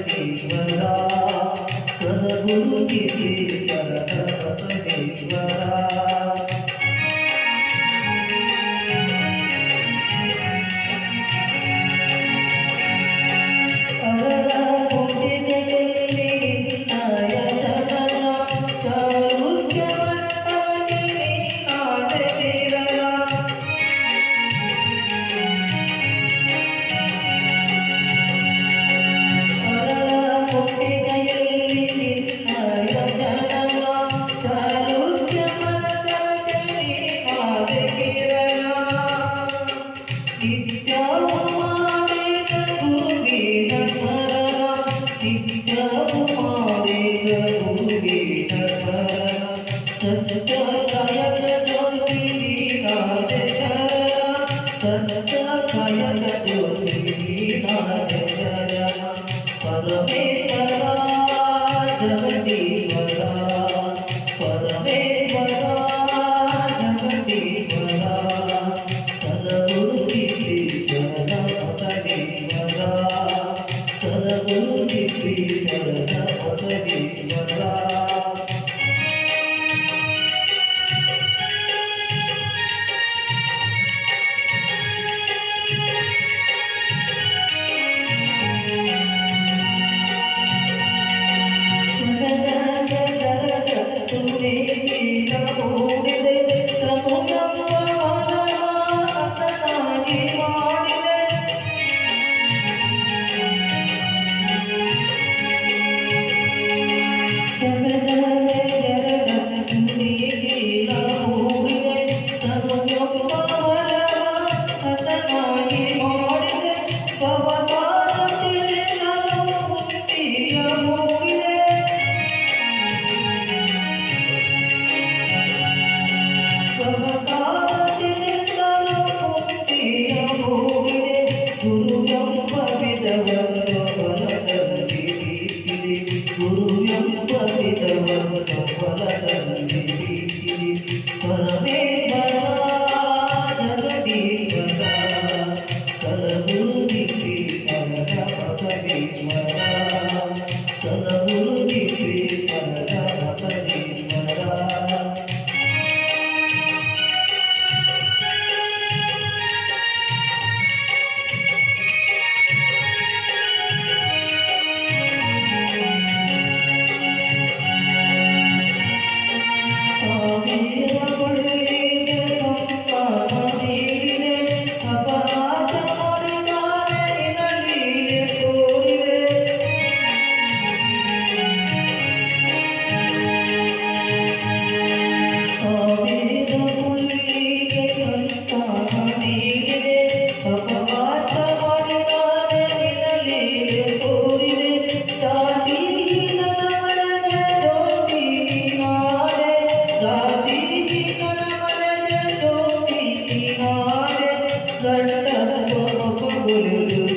జగదీశ్వరా తన గురుకి పరమేశ్వరా বলে